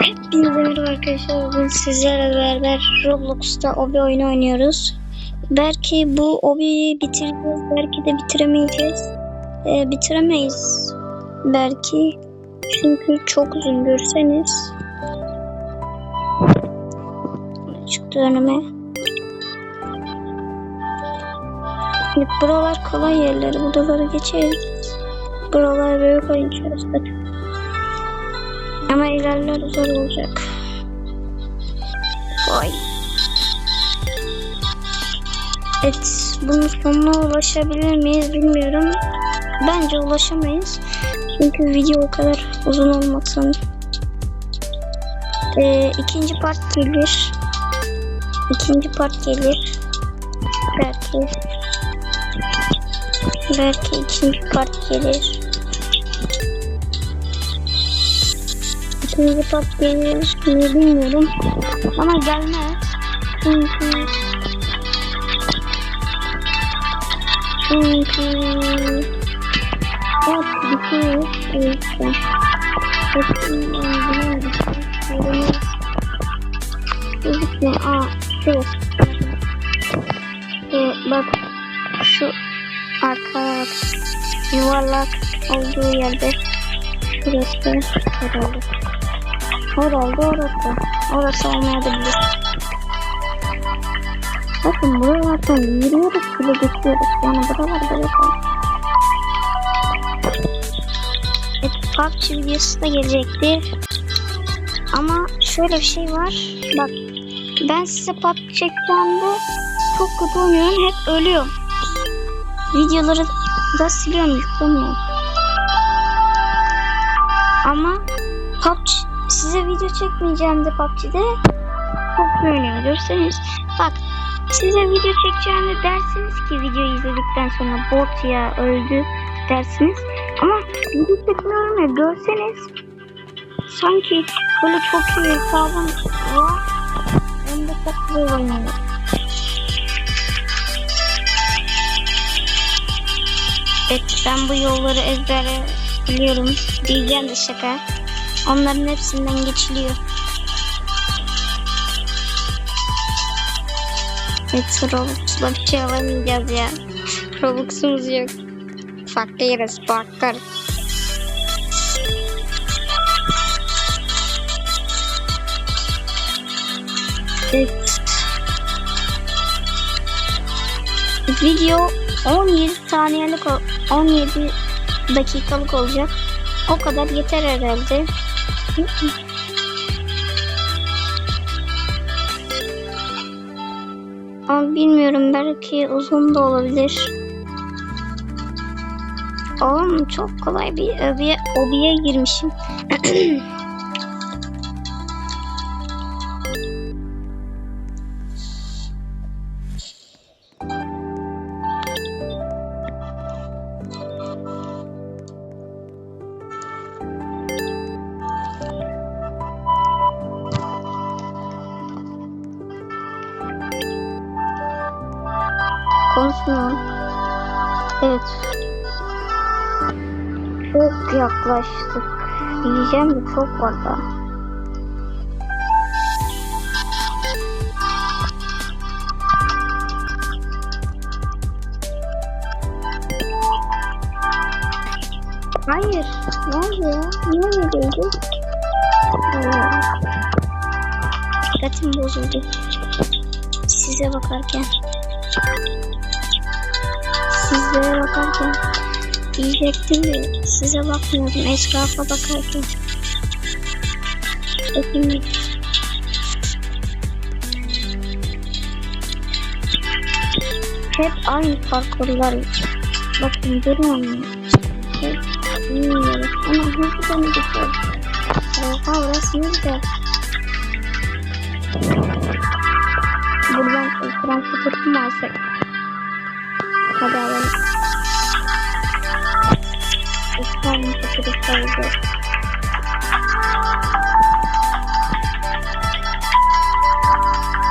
Hepinize merhaba arkadaşlar. Bugün sizlerle beraber Roblox'ta obi oyunu oynuyoruz. Belki bu obiyi bitireceğiz, belki de bitiremeyeceğiz. Ee, bitiremeyiz belki. Çünkü çok uzun görseniz. Çıktı önüme. Buralar kolay yerler. Buraları geçeriz. Buralar büyük oyun zaten. Ama ilerler zor olacak. Vay. Evet, bunun sonuna ulaşabilir miyiz bilmiyorum. Bence ulaşamayız. Çünkü video o kadar uzun olmasın. Ee, ikinci part gelir. İkinci part gelir. Belki. Belki ikinci part gelir. İkinci part gelir mi bilmiyorum. Ama gelmez. Çünkü çünkü Evet, bitiyor. Evet. Gözükmüyor. Aa, şu. Ee, bak, şu arka. Yuvarlak olduğu yerde şurası herhalde. Herhalde orası. Orası olmayabilir. Bakın buralardan yürüyoruz bile geçiyoruz. Yani buralar böyle kaldı. Evet, PUBG videosu da gelecektir. Ama şöyle bir şey var. Bak ben size PUBG çektiğimde çok kötü oynuyorum. Hep ölüyorum. Videoları da siliyorum yüklemiyorum. Size video çekmeyeceğim de PUBG'de çok oynuyor görseniz. Bak size video çekeceğimde dersiniz ki videoyu izledikten sonra bot ya öldü dersiniz. Ama video çekmiyorum ya görseniz sanki böyle çok iyi hesabım var. Hem de çok güzel. Evet ben bu yolları ezbere biliyorum. Diyeceğim de şaka. Onların hepsinden geçiliyor. Evet Robux'la bir şey alamayacağız ya. Robux'umuz yok. Fakiriz, bakar. Evet. Video 17 saniyelik, ol- 17 dakikalık olacak. O kadar yeter herhalde. Ama bilmiyorum belki uzun da olabilir. Oğlum çok kolay bir öbiye, obiye girmişim. Konuşmuyor. Evet. Çok yaklaştık. Diyeceğim de çok var da. Hayır. Ne oldu? Niye öyle değildi? Dikkatim bozuldu. Size bakarken. Sizlere bakarken diyecektim de size bakmıyordum etrafa bakarken. Bakın hep aynı parkurlar. Bakın görüyor musun? Hep bilmiyorum. Ama hızlı beni geçiyor. Oha burası ne güzel. Buradan ekran fotoğrafı mı? Hadi alalım. Fotoğrafı alacağız.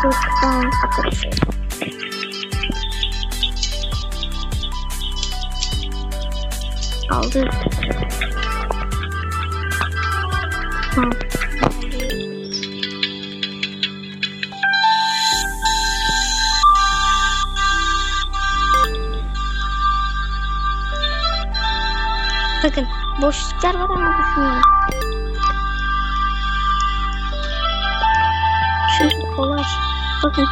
Ekran fotoğrafı. Aldık. Ha, Bakın boşluklar var ama düşünüyorum. Çünkü kolay. Bakın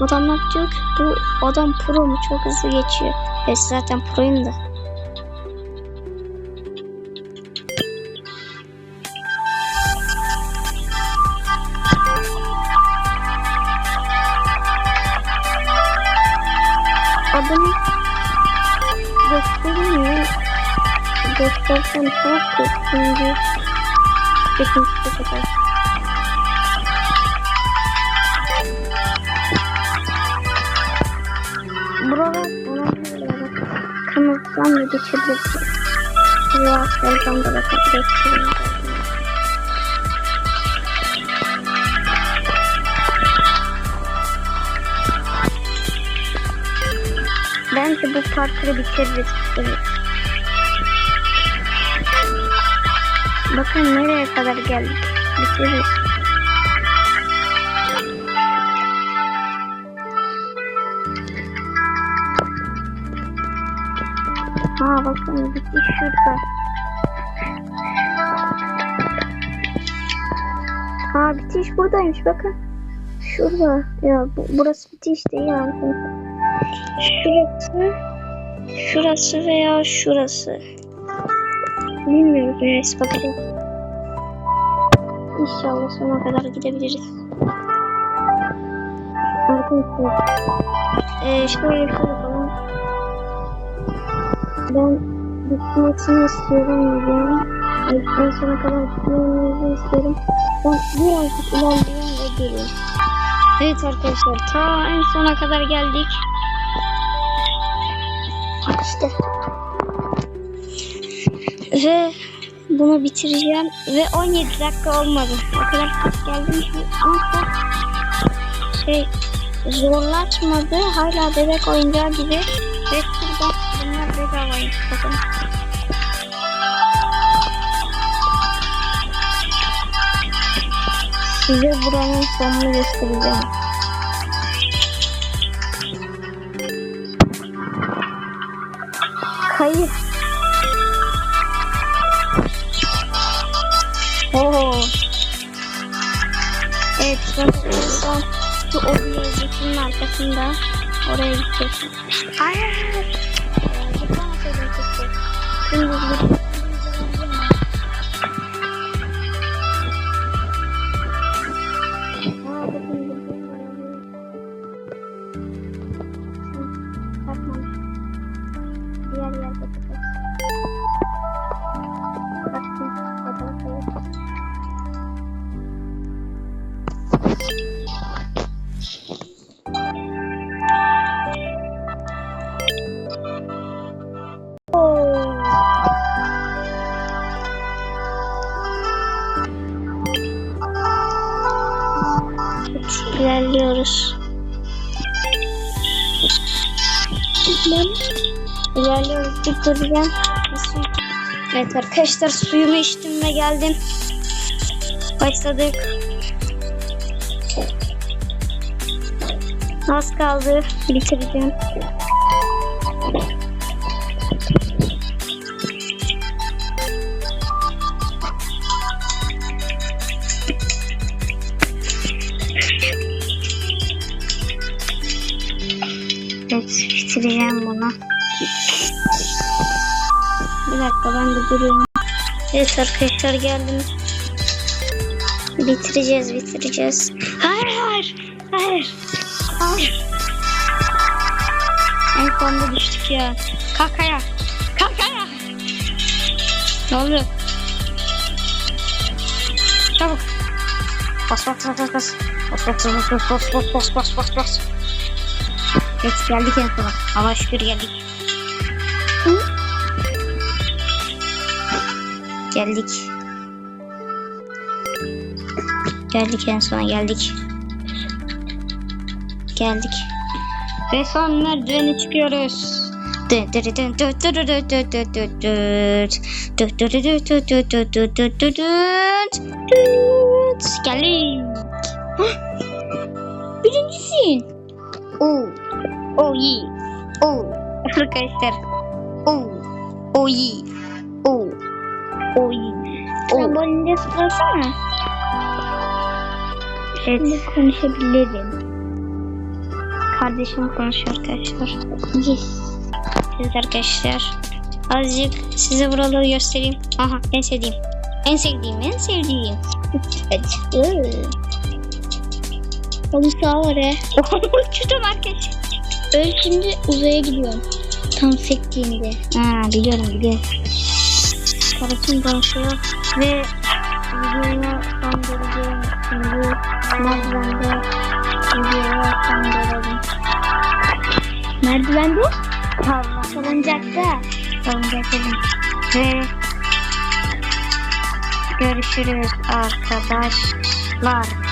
adamlar diyor ki bu adam pro mu çok hızlı geçiyor. Ben zaten proyum da. Adını Göstersem çok kötü. Kesinlikle kadar. Buralar göre kırmızıdan da geçebilirsin. Ya telefon da bakabilirsin. Bence bu parkuru bitiririz. Evet. Bakın nereye kadar geldik. Bitiririz. Ha bakın bitiş şurada. Ha bitiş buradaymış bakın. Şurada. Ya bu, burası bitiş değil yani. Şurası. Şurası veya şurası. Bilmiyorum neyse bakalım. İnşallah sona kadar gidebiliriz. Arkadaşlar. Ee, şöyle şöyle yapalım. Ben bitmesini istiyorum videonun. En sona kadar bitmenizi istiyorum. Ben birazcık ilerliyorum ve geliyorum. Evet arkadaşlar ta en sona kadar geldik. İşte. Ve bunu bitireceğim ve 17 dakika olmadı. O kadar çok geldim ki ama şey zorlaşmadı. Hala bebek oyuncağı gibi. Ve şurada bunlar bedavaymış bakın. Size buranın sonunu göstereceğim. Kayıp. 호호. 네, 들어서 또 오늘 있으면 안 됐습니다. 오래 있겠어. 아야. 이렇게 하나 더 있겠어. 근데 İlerliyoruz. Bir duracağım. Evet arkadaşlar suyumu içtim ve geldim. Başladık. Az kaldı. Bitireceğim. Evet bitireceğim bunu. Bir dakika ben de duruyorum. Evet arkadaşlar geldim. Bitireceğiz bitireceğiz. Hayır hayır hayır. Hayır. En sonunda düştük ya. Kakaya. Kakaya. Ne oldu? Çabuk. Bas bas bas bas. Bas bas bas bas bas bas bas bas bas bas. Evet geldik en sona. Ama şükür geldik. Geldik. Geldik en sona geldik. Geldik. Ve son merdivene çıkıyoruz. Geldik. Birincisin. Oo. Oh iyi. Oh. Arkadaşlar. Oh. Oh iyi. Oh. halinde sıkılasana. Evet. Şimdi konuşabilirim. Kardeşim konuşuyor arkadaşlar. Yes. Evet arkadaşlar. Azıcık size buraları göstereyim. Aha en sevdiğim. En sevdiğim, en sevdiğim. Oğlum sağ ol re. Uçtum arkadaşlar. Öl şimdi uzaya gidiyorum. Tam sektiğinde. Ha biliyorum biliyorum. Kardeşim konuşuyor. Ve videoya vereceğim. Şimdi merdivende videoya verelim. Merdivende? Allah. Salıncakta. Salıncaklarım. Ve görüşürüz arkadaşlar.